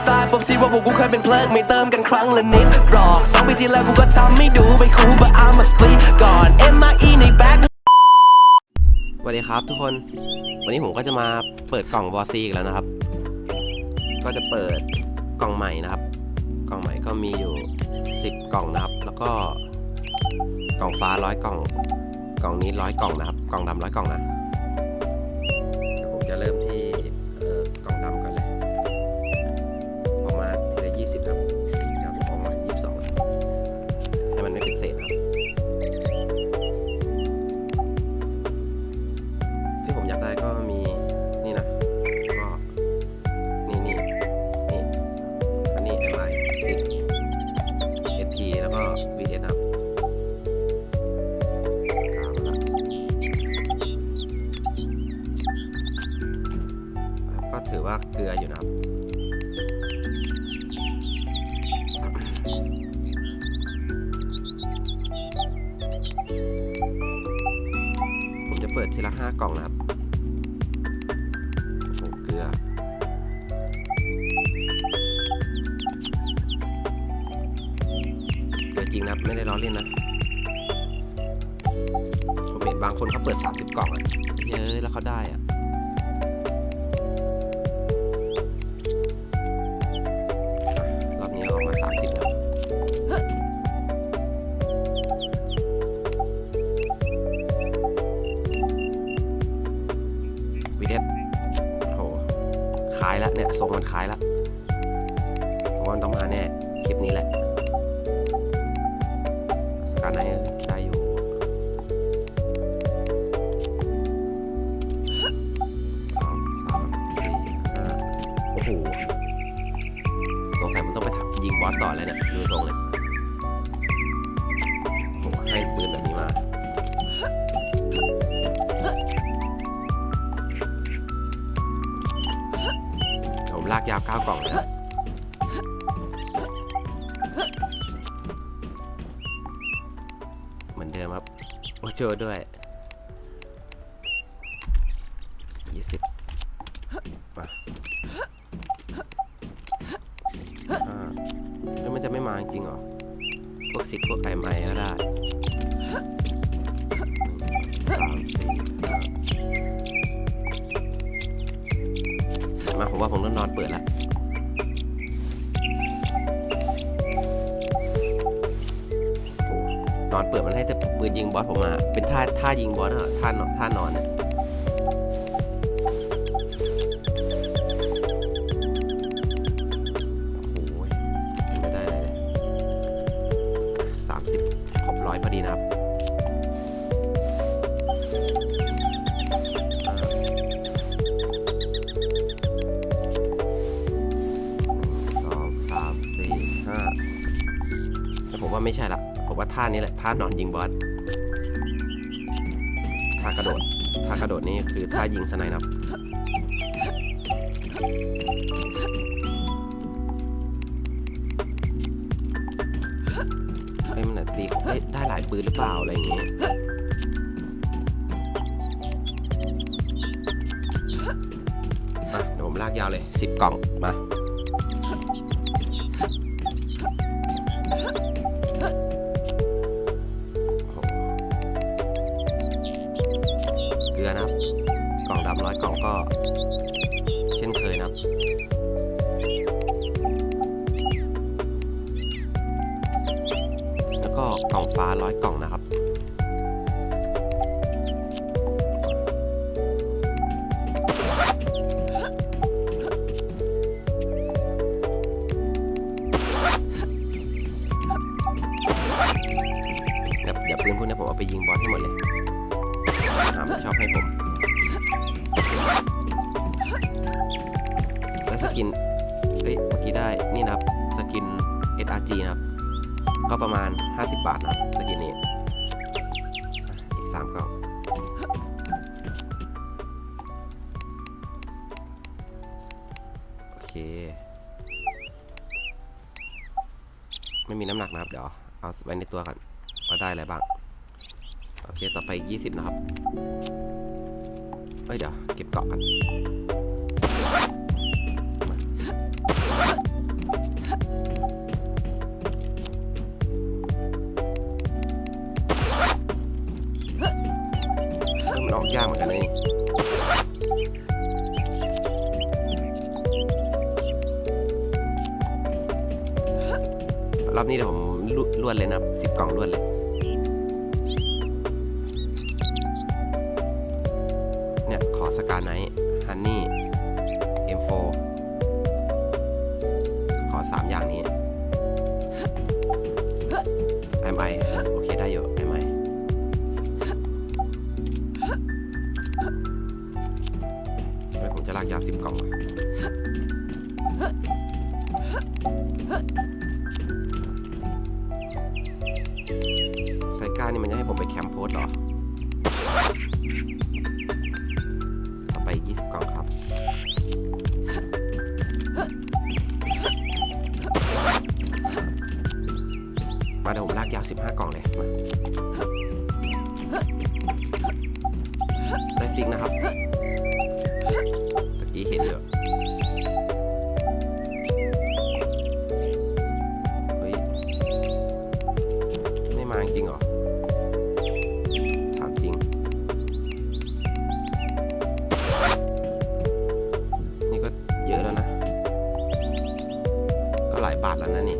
สไตล์ผมซีว่าพวกกูเคยเป็นเพลิงไม่เติมกันครั้งละนิดหรอกสองปีที่แล้วกูก็ทำไม่ดูไม่คูล but I'm a split ก่อน M I E ในแบ็คสวัสดีครับทุกคน วันนี้ผมก็จะมาเปิดกล่องวอซีอีกแล้วนะครับ ก็จะเปิดกล่องใหม่นะครับ กล่องใหม่ก็มีอยู่ 10 กล่องนะครับ แล้วก็กล่องฟ้าร้อยกล่อง กล่องนี้ร้อยกล่องนะครับ กล่องดำร้อยกล่องนะ 5 กล่องนะครับ เนี่ยทรงมันขายละผมว่ามันต้องมาแน่คลิปนี้แหละสการไหนได้อยู่สองสามสี่ห้าโอ้โหสงสัยมันต้องไปถักยิงบอสต่อแล้วเนี่ยดูทรงเลย ยาวเก้ากล่องเลยเหมือนเดิมครับ โอโจด้วยยี่สิบมาห้าแล้วมันจะไม่มาจริงเหรอ พวกสิทธิ์พวกไก่ไม้ก็ได้สามสี่ มาผมว่าผมต้องนอนเปิดแล้วนอนเปิดมันให้แต่ปืนยิงบอสผมมาเป็นท่าท่ายิงบอสอะท่านอนท่านอนเนี่ยานี้แหละท่านอนยิงบอสท่ากระโดดท่ากระโดดนี่คือท่ายิงสไนด์นะครับเฮ้ยมันนะตีเฮ้ยได้หลายปืนหรือเปล่าอะไรอย่างงี้อะเดี๋ยวผมลากยาวเลย 10 กล่องมา กล่องฟ้าร้อยกล่องนะครับเดี๋ยวเดี๋ยวปืนพวกนี้ผมเอาไปยิงบอสให้หมดเลยหาไม่ชอบให้ผม แล้วสกินเฮ้ยเมื่อกี้ได้ นี่นะครับ สกิน SRG นะครับ ก็ประมาณ 50 บาทนะสกินนี้ อีก3กล่องโอเค ไม่มีน้ำหนักนะครับ เดี๋ยว เอาไว้ในตัวก่อนว่าได้อะไรบ้าง โอเค ต่อไปอีก 20 นะครับ เฮ้ย เดี๋ยว เก็บเกาะกัน กล่องรวดเลย เนี่ย ขอสกาไนท์ฮันนี่ M4 ขอสามอย่างนี้ MI โอเค ได้อยู่ MI เดี๋ยวผมจะลากยาวสิบกล่อง นี่มันจะให้ผมไปแคมป์โพสหรอ ต่อไปอีก20กล่องครับ มาเดี๋ยวผมลากยาว 15 กล่องเลย มาได้ซิกนะครับตะกี้เห็นอยู่เาทแล้วนะนี่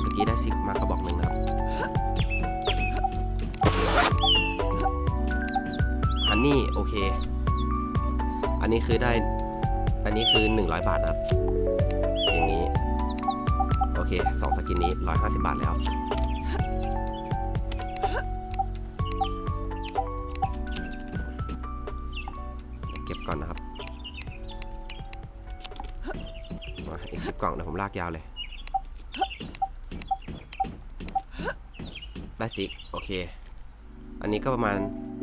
เมื่อกี้ได้ซิกมากระบอกหนึ่งนะครับอันนี้โอเค อันนี้คือได้ อันนี้คือ 100 บาทนะครับอย่างนี้ โอเคสองสกินนี้ 150 บาทแล้ว เก็บก่อนนะครับมาอีกสิบกล่องเดี๋ยวผมลากยาวเลยได้ซิกโอเค อันนี้ก็ประมาณ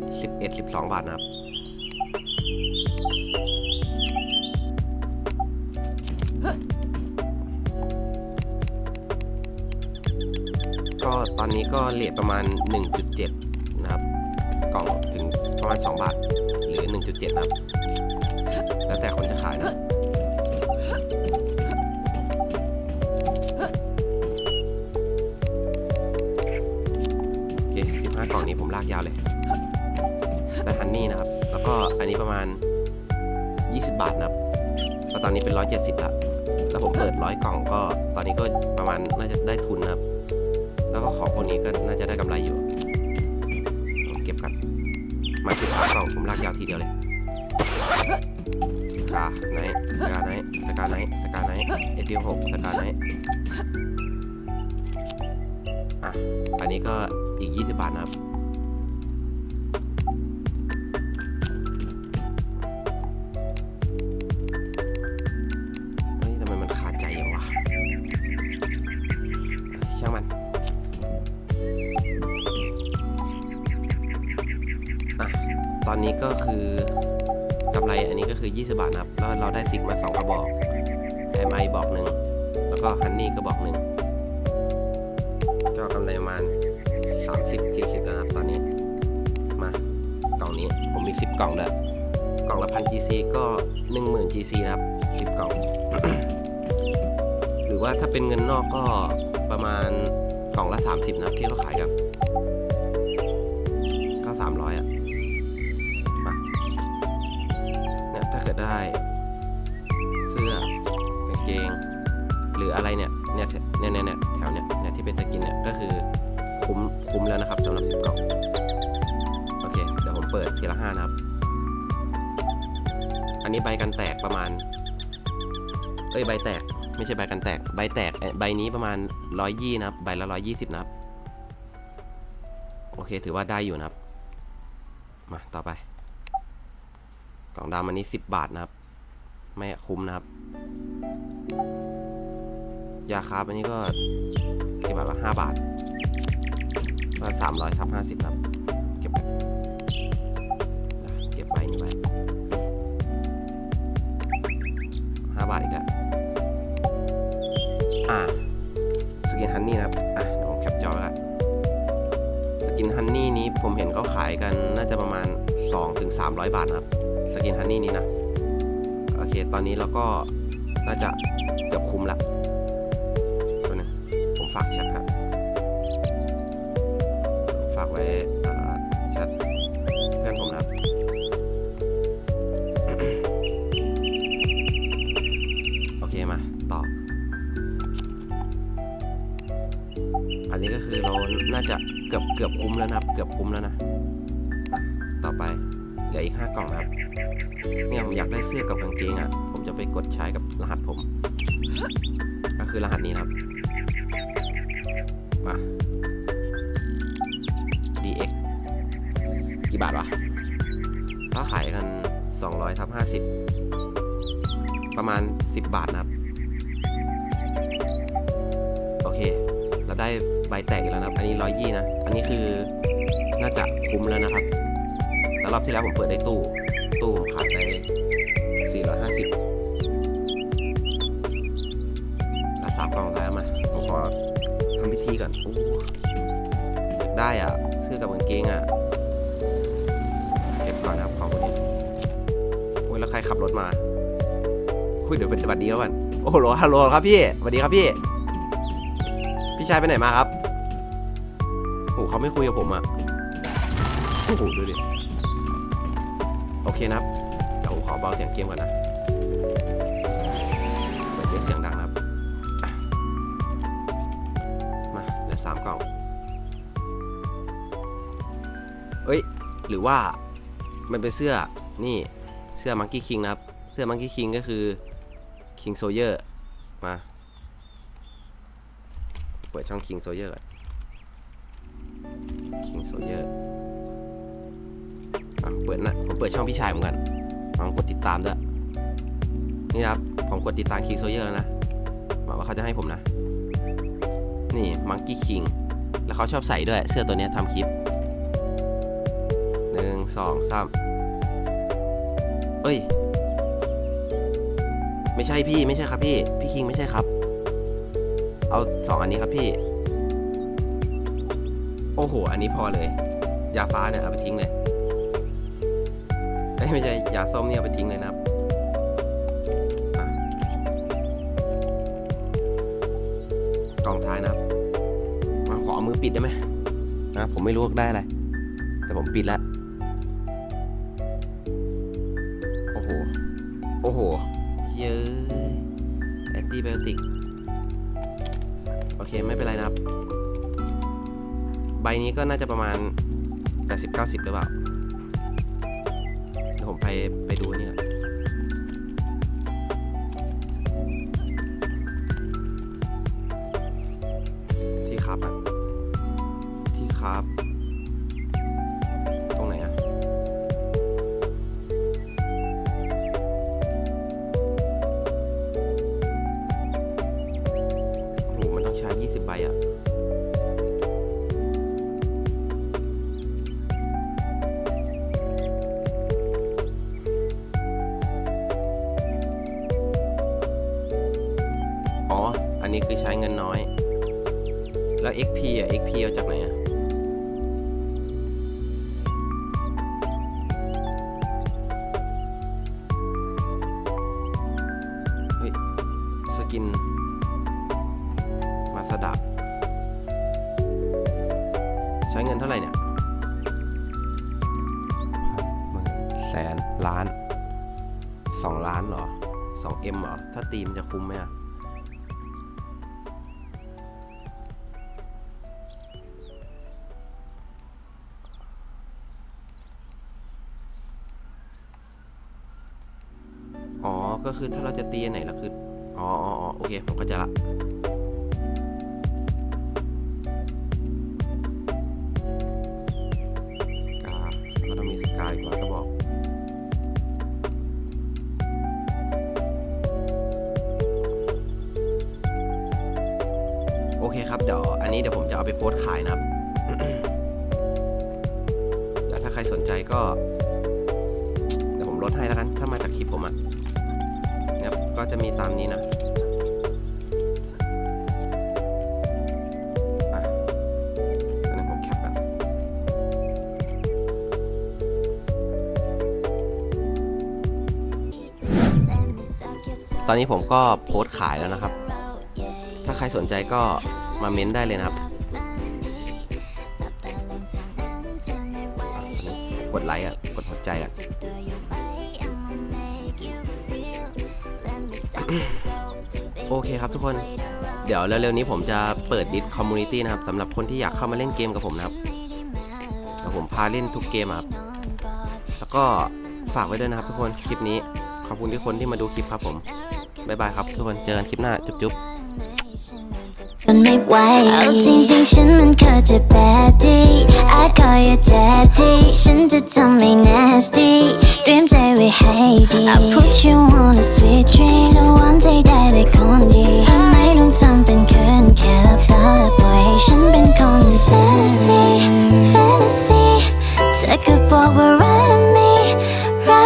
11 12 บาทนะครับ ก็ตอนนี้ก็เลทประมาณ 1.7 นะครับ กล่องถึงประมาณ 2 บาท 0.7นะครับ แล้วแต่คนจะขายนะโอเค15กล่องนี้ผมลากยาวเลยได้ฮันนี่นะครับ แล้วก็อันนี้ประมาณ 20 บาทนะครับตอนนี้เป็น 170ละแล้วผมเปิด 100 กล่องก็ ตอนนี้ก็ประมาณน่าจะได้ทุนนะครับ แล้วก็ของพวกนี้ก็น่าจะได้กำไรอยู่ มาสิบสามกล่องผมลากยาวทีเดียวเลยสกาไนท์สกาไนท์สกาไนท์สกาไนท์เอทีหกสกาไนท์อะอันนี้ก็อีก 20 บาทนะครับ คือกำไรอันนี้ก็คือ 20 บาทนะครับแล้วเราได้ซิกมา 2 กระบอก MI บอกหนึ่งแล้วก็ฮันนี่ก็บอกหนึ่งก็กำไรประมาณ 30 40 แล้วนะครับตอนนี้ มากล่องนี้ผมมี 10 กล่องแล้วกล่องละพัน GC ก็ 10,000 GC นะครับ 10 กล่อง หรือว่าถ้าเป็นเงินนอกก็ประมาณกล่องละ 30 นะครับที่เขาขายกัน เนี่ยถ้าเกิดได้เสื้อกางเกง หรืออะไรเนี่ยเนี่ยเนี่ยเนี่ยแถวเนี่ยเนี่ยที่เป็นสกินเนี่ยก็คือคุ้มคุ้มแล้วนะครับสำหรับ10กล่องโอเคเดี๋ยวผมเปิดทีละ5นะครับ อันนี้ใบกันแตกประมาณเอ้ยใบแตกไม่ใช่ใบกันแตกใบแตกใบนี้ประมาณร้อยยี่นะครับใบละร้อยยี่สิบนะครับ โอเคถือว่าได้อยู่นะครับ มาต่อไป กล่องดำอันนี้สิบบาทนะครับ ไม่คุ้มนะครับ ยาคาบอันนี้ก็กี่บาทละห้าบาทก็สามร้อยทับห้าสิบครับ เก็บไปเก็บใบนี้ไว้ห้าบาทอีกแล้วอ่าสกินฮันนี่นะครับอะเดี๋ยวผมแคปจอไว้ละสกินฮันนี่นี้ผมเห็นเขาขายกันน่าจะประมาณ 2-300ถึง300บาทนะครับสกินฮันนี่นี้นะ โอเค ตอนนี้เราก็น่าจะเกือบคุมละตัวนึงผมฝากแชทครับ ฝากไว้แชทเพื่อนผมนะโอเคมาต่อ อันนี้ก็คือเราน่าจะเกือบเกือบคุ้มแล้วนะเกือบคุ้มแล้วนะ ต่อไป ลืออีกห้ากล่องนะครับ เนี่ยผมอยากได้เสื้อกับกางเกงอะ ผมจะไปกดใช้กับรหัสผม ก็คือรหัสนี้ครับ มา dx กี่บาทวะถ้าขายกัน 200ทับ50 ประมาณ 10 บาทนะครับ โอเค เราได้ใบแตกแล้วนะครับ อันนี้ร้อยยี่นะ อันนี้คือน่าจะคุ้มแล้วนะครับ รอบที่แล้วผมเปิดได้ตู้ ตู้ผมขายไป 450แล้วสามกล่องท้ายเอามาผมขอทำพิธีก่อนโอ้ได้อะ เสื้อกับกางเกงอะ เก็บก่อนนะครับของพวกนี้โอ้ยแล้วใครขับรถมาคุยเดี๋ยวเป็นบัดดีแล้วก่อนโอ้โหฮัลโหลครับพี่สวัสดีครับพี่ พี่ชายไปไหนมาครับโอ้เขาไม่คุยกับผมอะโอ้โหดูดิ นะครับเดี๋ยวผมขอเบาเสียงเกมก่อนนะเปิดเสียงดังนะครับมาเหลือสามกล่องเอ้ยหรือว่ามันเป็นเสื้อนี่เสื้อมังกี้คิงนะครับ เสื้อมังกี้คิงก็คือ King Sawyer มาเปิดช่อง King Sawyer ก่อน King Sawyer อ่ะเปิดนะผมเปิดช่องพี่ชายผมกันลองกดติดตามด้วยนี่นะครับผมกดติดตาม King Sawyer แล้วนะหวังว่าเขาจะให้ผมนะ นี่ Monkey King แล้วเขาชอบใส่ด้วยเสื้อตัวนี้ทำคลิปหนึ่งสองสามเอ้ย ไม่ใช่พี่ไม่ใช่ครับพี่ พี่คิงไม่ใช่ครับ เอาสองอันนี้ครับพี่ โอ้โห อันนี้พอเลย ยาฟ้าเนี่ยเอาไปทิ้งเลย ไม่ใช่ยาส้มเนี่ยเอาไปทิ้งเลยนะครับอะกล่องท้ายนะครับมาขอเอามือปิดได้ไหมนะผมไม่รู้ว่าได้อะไรแต่ผมปิดแล้วโอ้โหโอ้โหเยอะแอนติไบโอติกโอเคไม่เป็นไรนะครับ ใบนี้ก็น่าจะประมาณ 80-90 หรือเปล่าเดี๋ยวผม ไปไปดูนี่ก่อนที่ครับอะที่ครับ นี้คือใช้เงินน้อย แล้ว XP อะ XP เอาจากไหนอะเฮ้ยสกิน มาสดับ ใช้เงินเท่าไหร่เนี่ยหมื่นแสนล้านสองล้านเหรอสองเอ็มเหรอ ถ้าตีมจะคุ้มไหมอะ คือถ้าเราจะตีอันไหนล่ะคืออ๋ออ๋ออ๋อโอเคผมเข้าใจละสกาก็ต้องมีสกาอีกร้อยกระบอกโอเคครับ เดี๋ยวอันนี้เดี๋ยวผมจะเอาไปโพสต์ขายนะครับเดี๋ยวถ้าใครสนใจก็ เดี๋ยวผมลดให้แล้วกัน ถ้ามาจากคลิปผมอะนะ ก็จะมีตามนี้นะอะอันนี้ผมแคปกันตอนนี้ผมก็โพสต์ขายแล้วนะครับ ถ้าใครสนใจก็มาเม้นได้เลยนะครับ กดไลค์อะ กดหัวใจอะ โอเคครับทุกคน เดี๋ยวเร็วๆนี้ผมจะเปิดดิสคอมมูนิตี้นะครับสำหรับคนที่อยากเข้ามาเล่นเกมกับผมนะครับเดี๋ยวผมพาเล่นทุกเกมครับ แล้วก็ฝากไว้ด้วยนะครับทุกคนคลิปนี้ ขอบคุณทุกคนที่มาดูคลิปครับผม บ๊ายบายครับทุกคน เจอกันคลิปหน้า จุ๊บๆ มันไม่ไหวเอาจริงๆ ฉันมันเคยจะ bad day I call you daddy ฉันจะทำให้ nasty เตรียมใจไว้ให้ดี I put you on a sweet dream จะหวานใจได้เลยคนดีไม่ต้องทำเป็นเขินแค่หลับตาและปล่อยให้ฉันเป็นคน fantasy fantasy เธอก็บอกว่ารั